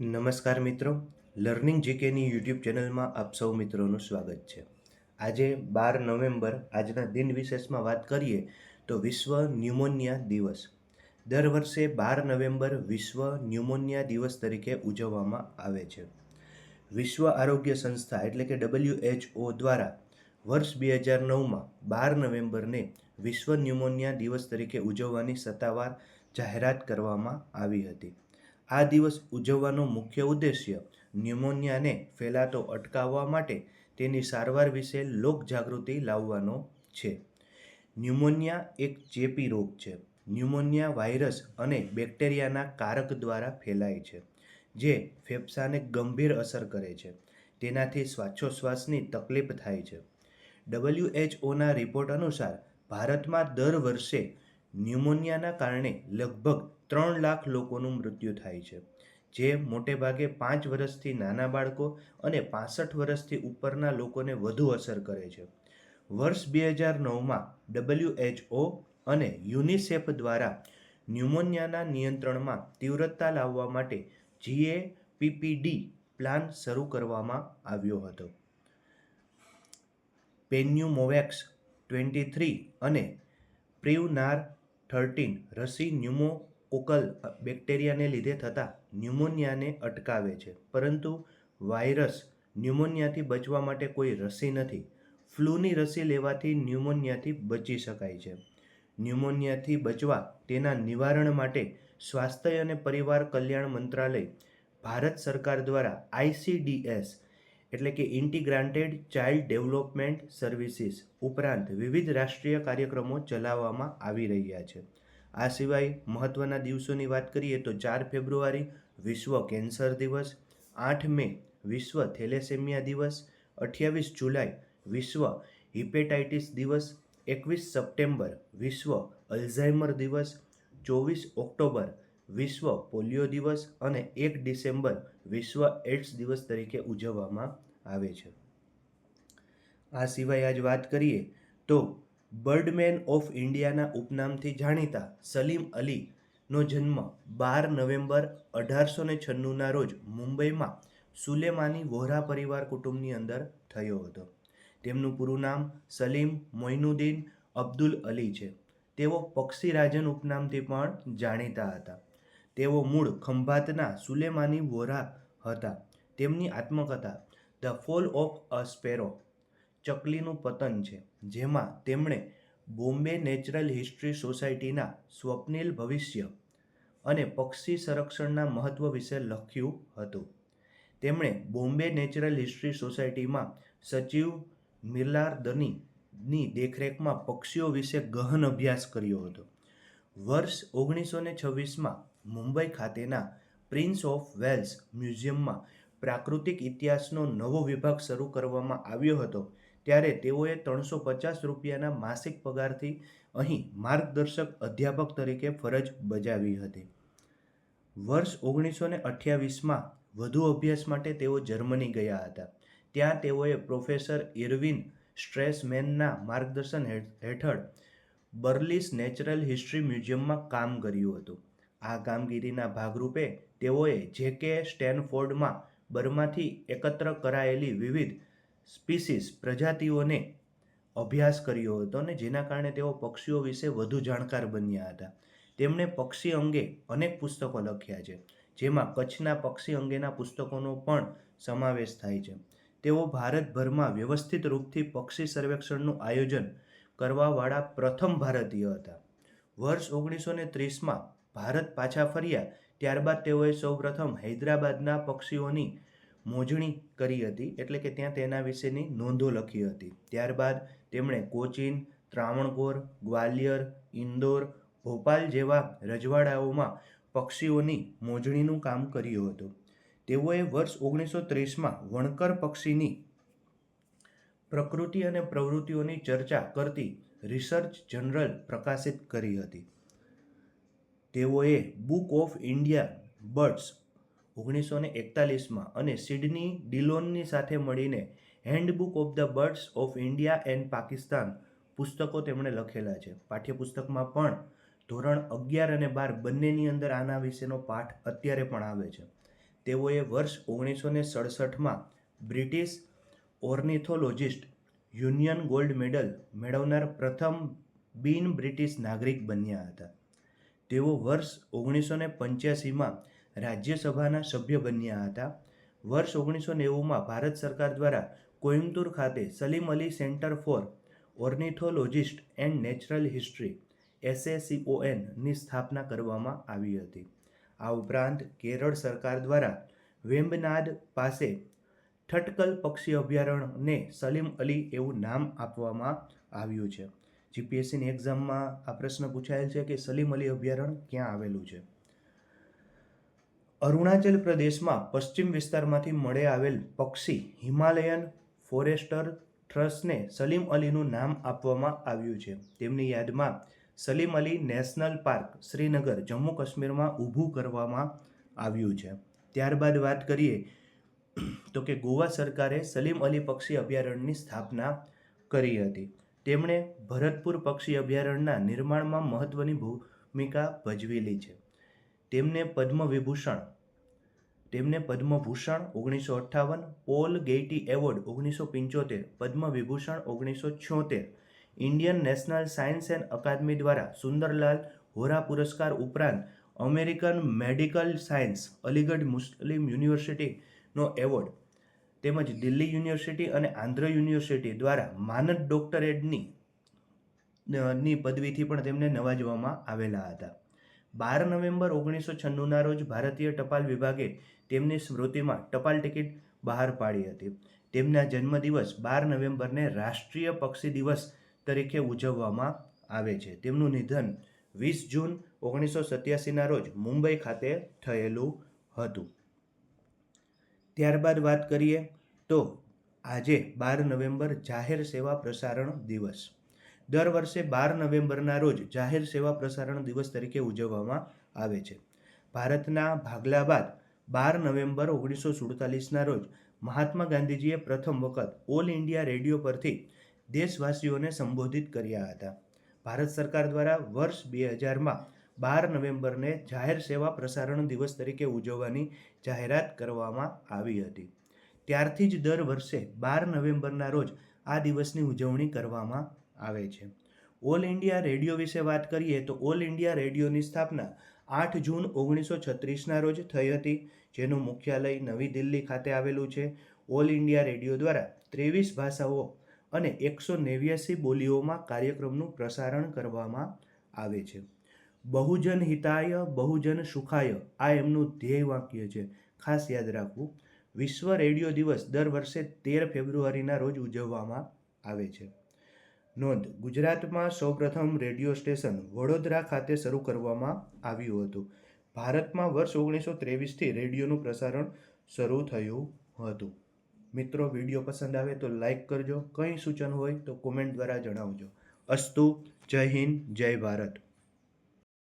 નમસ્કાર મિત્રો. Learning જીકેની YouTube ચેનલમાં આપ સૌ મિત્રોનું સ્વાગત છે. આજે બાર નવેમ્બર, આજના દિન વિશેષમાં વાત કરીએ તો વિશ્વ ન્યુમોનિયા દિવસ. દર વર્ષે બાર નવેમ્બર વિશ્વ ન્યુમોનિયા દિવસ તરીકે ઉજવવામાં આવે છે. વિશ્વ આરોગ્ય સંસ્થા એટલે કે ડબલ્યુએચઓ દ્વારા વર્ષ બે હજાર નવમાં બાર નવેમ્બરને વિશ્વ ન્યુમોનિયા દિવસ તરીકે ઉજવવાની સત્તાવાર જાહેરાત કરવામાં આવી હતી. આ દિવસ ઉજવવાનો મુખ્ય ઉદ્દેશ્ય ન્યુમોનિયાને ફેલાતો અટકાવવા માટે તેની સારવાર વિશે લોકજાગૃતિ લાવવાનો છે. ન્યુમોનિયા એક ચેપી રોગ છે. ન્યુમોનિયા વાયરસ અને બેક્ટેરિયાના કારક દ્વારા ફેલાય છે, જે ફેફસાને ગંભીર અસર કરે છે. તેનાથી શ્વાસોશ્વાસની તકલીફ થાય છે. ડબલ્યુએચઓના રિપોર્ટ અનુસાર ભારતમાં દર વર્ષે ન્યુમોનિયાના કારણે લગભગ ત્રણ લાખ લોકોનું મૃત્યુ થાય છે, જે મોટે ભાગે પાંચ વર્ષથી નાના બાળકો અને પાસઠ વર્ષથી ઉપરના લોકોને વધુ અસર કરે છે. વર્ષ બે હજાર નવમાં ડબલ્યુએચઓ અને યુનિસેફ દ્વારા ન્યુમોનિયાના નિયંત્રણમાં તીવ્રતા લાવવા માટે જીએ પીપીડી પ્લાન શરૂ કરવામાં આવ્યો હતો. પેન્યુમોવેક્સ ટ્વેન્ટી થ્રી અને પ્રિવનાર થર્ટીન રસી ન્યુમોકોકલ બેક્ટેરિયાને લીધે થતા ન્યુમોનિયાને અટકાવે છે. પરંતુ વાયરસ ન્યુમોનિયાથી બચવા માટે કોઈ રસી નથી. ફ્લૂની રસી લેવાથી ન્યુમોનિયાથી બચી શકાય છે. ન્યુમોનિયાથી બચવા તેના નિવારણ માટે સ્વાસ્થ્ય અને પરિવાર કલ્યાણ મંત્રાલય, ભારત સરકાર દ્વારા આઈસીડીએસ એટલે કે ઇન્ટિગ્રાન્ટેડ ચાઇલ્ડ ડેવલપમેન્ટ સર્વિસીસ ઉપરાંત વિવિધ રાષ્ટ્રીય કાર્યક્રમો ચલાવવામાં આવી રહ્યા છે. આ સિવાય મહત્ત્વના દિવસોની વાત કરીએ તો ચાર ફેબ્રુઆરી વિશ્વ કેન્સર દિવસ, આઠ મે વિશ્વ થેલેસેમિયા દિવસ, અઠ્યાવીસ જુલાઈ વિશ્વ હિપેટાઇટિસ દિવસ, એકવીસ સપ્ટેમ્બર વિશ્વ અલ્ઝાઇમર દિવસ, ચોવીસ ઓક્ટોબર વિશ્વ પોલિયો દિવસ અને એક ડિસેમ્બર વિશ્વ એડ્સ દિવસ તરીકે ઉજવવામાં આવે છે. આ સિવાય આજ વાત કરીએ તો બર્ડમેન ઓફ ઇન્ડિયાના ઉપનામથી જાણીતા સલીમ અલીનો જન્મ બાર નવેમ્બર અઢારસો ને છન્નુંના રોજ મુંબઈમાં સુલેમાની વોહરા પરિવાર કુટુંબની અંદર થયો હતો. તેમનું પૂરું નામ સલીમ મોઇનુદ્દીન અબ્દુલ અલી છે. તેઓ પક્ષીરાજન ઉપનામથી પણ જાણીતા હતા. તેઓ મૂળ ખંભાતના સુલેમાની વોરા હતા. તેમની આત્મકથા the fall of a sparrow ચકલીનું પતન છે. જેમાં તેમણે બોમ્બે નેચરલ હિસ્ટ્રી સોસાયટીના સ્વપ્નિલ ભવિષ્ય અને પક્ષી સંરક્ષણના મહત્વ વિશે લખ્યું હતું. તેમણે બોમ્બે નેચરલ હિસ્ટ્રી સોસાયટીમાં સચિવ મિલાર્દનીની દેખરેખમાં પક્ષીઓ વિશે ગહન અભ્યાસ કર્યો હતો. વર્ષ ઓગણીસો ને છવ્વીસમાં મુંબઈ ખાતેના પ્રિન્સ ઓફ વેલ્સ મ્યુઝિયમમાં પ્રાકૃતિક ઇતિહાસનો નવો વિભાગ શરૂ કરવામાં આવ્યો હતો. ત્યારે તેઓએ ત્રણસો પચાસ રૂપિયાના માસિક પગારથી અહીં માર્ગદર્શક અધ્યાપક તરીકે ફરજ બજાવી હતી. વર્ષ ઓગણીસો ને અઠ્યાવીસમાં વધુ અભ્યાસ માટે તેઓ જર્મની ગયા હતા. ત્યાં તેઓએ પ્રોફેસર ઇરવિન સ્ટ્રેસમેનના માર્ગદર્શન હેઠળ બર્લિસ નેચરલ હિસ્ટ્રી મ્યુઝિયમમાં કામ કર્યું હતું. આ કામગીરીના ભાગરૂપે તેઓએ જે કે સ્ટેનફોર્ડમાં બર્માથી એકત્ર કરાયેલી વિવિધ સ્પીસીસ, પ્રજાતિઓને અભ્યાસ કર્યો હતો અને જેના કારણે તેઓ પક્ષીઓ વિશે વધુ જાણકાર બન્યા હતા. તેમણે પક્ષી અંગે અનેક પુસ્તકો લખ્યા છે, જેમાં કચ્છના પક્ષી અંગેના પુસ્તકોનો પણ સમાવેશ થાય છે. તેઓ ભારતભરમાં વ્યવસ્થિત રૂપથી પક્ષી સર્વેક્ષણનું આયોજન કરવાવાળા પ્રથમ ભારતીય હતા. વર્ષ ઓગણીસો ને ત્રીસમાં ભારત પાછા ફર્યા, ત્યારબાદ તેઓએ સૌપ્રથમ હૈદરાબાદના પક્ષીઓની મોજણી કરી હતી, એટલે કે ત્યાં તેના વિશેની નોંધો લખી હતી. ત્યારબાદ તેમણે કોચીન, ત્રાવણકોર, ગ્વાલિયર, ઇન્દોર, ભોપાલ જેવા રજવાડાઓમાં પક્ષીઓની મોજણીનું કામ કર્યું હતું. તેઓએ વર્ષ ઓગણીસો ત્રીસમાં વણકર પક્ષીની પ્રકૃતિ અને પ્રવૃત્તિઓની ચર્ચા કરતી રિસર્ચ જનરલ પ્રકાશિત કરી હતી. તેઓએ બુક ઓફ ઇન્ડિયા બર્ડ્સ ઓગણીસો ને એકતાલીસમાં અને સિડની ડિલોનની સાથે મળીને handbook of the birds of India and Pakistan પુસ્તકો તેમણે લખેલા છે. પાઠ્યપુસ્તકમાં પણ ધોરણ અગિયાર અને બાર બંનેની અંદર આના વિશેનો પાઠ અત્યારે પણ આવે છે. તેઓએ વર્ષ ઓગણીસો ને સડસઠમાં British ornithologist union gold medal મેળવનાર પ્રથમ બિન બ્રિટિશ નાગરિક બન્યા હતા. તેઓ વર્ષ ઓગણીસો ને પંચ્યાસીમાં રાજ્યસભાના સભ્ય બન્યા હતા. વર્ષ ઓગણીસો નેવુંમાં ભારત સરકાર દ્વારા કોઇમ્બતુર ખાતે Salim Ali centre for ornithologist and natural history એસએસીઓએનની સ્થાપના કરવામાં આવી હતી. આ ઉપરાંત કેરળ સરકાર દ્વારા વેમ્બનાદ પાસે ઠટકલ પક્ષી અભયારણ્યને સલીમ અલી એવું નામ આપવામાં આવ્યું છે. જીપીએસસીની એક્ઝામમાં આ પ્રશ્ન પૂછાયેલ છે કે સલીમ અલી અભયારણ્ય ક્યાં આવેલું છે? અરુણાચલ પ્રદેશમાં પશ્ચિમ વિસ્તારમાંથી મળી આવેલ પક્ષી હિમાલયન ફોરેસ્ટર ટ્રસ્ટને સલીમ અલીનું નામ આપવામાં આવ્યું છે. તેમની યાદમાં સલીમ અલી નેશનલ પાર્ક, શ્રીનગર, જમ્મુ કાશ્મીરમાં ઊભું કરવામાં આવ્યું છે. ત્યારબાદ વાત કરીએ તો કે ગોવા સરકારે સલીમ અલી પક્ષી અભયારણ્યની સ્થાપના કરી હતી. તેમણે ભરતપુર પક્ષી અભયારણ્યના નિર્માણમાં મહત્ત્વની ભૂમિકા ભજવેલી છે. તેમને પદ્મ વિભૂષણ તેમને પદ્મભૂષણ ઓગણીસો અઠ્ઠાવન, પોલ ગેઇટી એવોર્ડ ઓગણીસો પંચોતેર, પદ્મવિભૂષણ ઓગણીસો છોતેર, Indian National Science and Academy દ્વારા સુંદરલાલ હોરા પુરસ્કાર ઉપરાંત American medical science, Aligarh Muslim યુનિવર્સિટીનો એવોર્ડ, તેમજ દિલ્હી યુનિવર્સિટી અને આંધ્ર યુનિવર્સિટી દ્વારા માનદ ડોક્ટરેટની ની પદવીથી પણ તેમને નવાજવામાં આવેલા હતા. બાર નવેમ્બર ઓગણીસો છન્નુંના રોજ ભારતીય ટપાલ વિભાગે તેમની સ્મૃતિમાં ટપાલ ટિકિટ બહાર પાડી હતી. તેમના જન્મદિવસ બાર નવેમ્બરને રાષ્ટ્રીય પક્ષી દિવસ તરીકે ઉજવવામાં આવે છે. તેમનું નિધન વીસ જૂન ઓગણીસો સત્યાસીના રોજ મુંબઈ ખાતે થયેલું હતું. ત્યારબાદ વાત કરીએ તો આજે બાર નવેમ્બર જાહેર સેવા પ્રસારણ દિવસ. દર વર્ષે બાર નવેમ્બરના રોજ જાહેર સેવા પ્રસારણ દિવસ તરીકે ઉજવવામાં આવે છે. ભારતના ભાગલા બાદ બાર નવેમ્બર ઓગણીસો સુડતાલીસના રોજ મહાત્મા ગાંધીજીએ પ્રથમ વખત ઓલ ઇન્ડિયા રેડિયો પરથી દેશવાસીઓને સંબોધિત કર્યા હતા. ભારત સરકાર દ્વારા વર્ષ બે હજારમાં બાર નવેમ્બરને જાહેર સેવા પ્રસારણ દિવસ તરીકે ઉજવવાની જાહેરાત કરવામાં આવી હતી. ત્યારથી જ દર વર્ષે બાર નવેમ્બરના રોજ આ દિવસની ઉજવણી કરવામાં આવે છે. ઓલ ઇન્ડિયા રેડિયો વિશે વાત કરીએ તો ઓલ ઇન્ડિયા રેડિયોની સ્થાપના આઠ જૂન ઓગણીસો છત્રીસના રોજ થઈ હતી, જેનું મુખ્યાલય નવી દિલ્હી ખાતે આવેલું છે. ઓલ ઇન્ડિયા રેડિયો દ્વારા ત્રેવીસ ભાષાઓ અને એકસો નેવ્યાસી બોલીઓમાં કાર્યક્રમનું પ્રસારણ કરવામાં આવે છે. બહુજન હિતાય, બહુજન સુખાય, આ એમનું ધ્યેય વાક્ય છે. ખાસ યાદ રાખવું, વિશ્વ રેડિયો દિવસ દર વર્ષે તેર ફેબ્રુઆરીના રોજ ઉજવવામાં આવે છે. નોંધ, ગુજરાતમાં સૌપ્રથમ રેડિયો સ્ટેશન વડોદરા ખાતે શરૂ કરવામાં આવ્યું હતું. ભારતમાં વર્ષ ઓગણીસો ત્રેવીસથી રેડિયોનું પ્રસારણ શરૂ થયું હતું. મિત્રો, વીડિયો પસંદ આવે તો લાઈક કરજો. કંઈ સૂચન હોય તો કોમેન્ટ દ્વારા જણાવજો. અસ્તુ, જય હિન્દ, જય ભારત.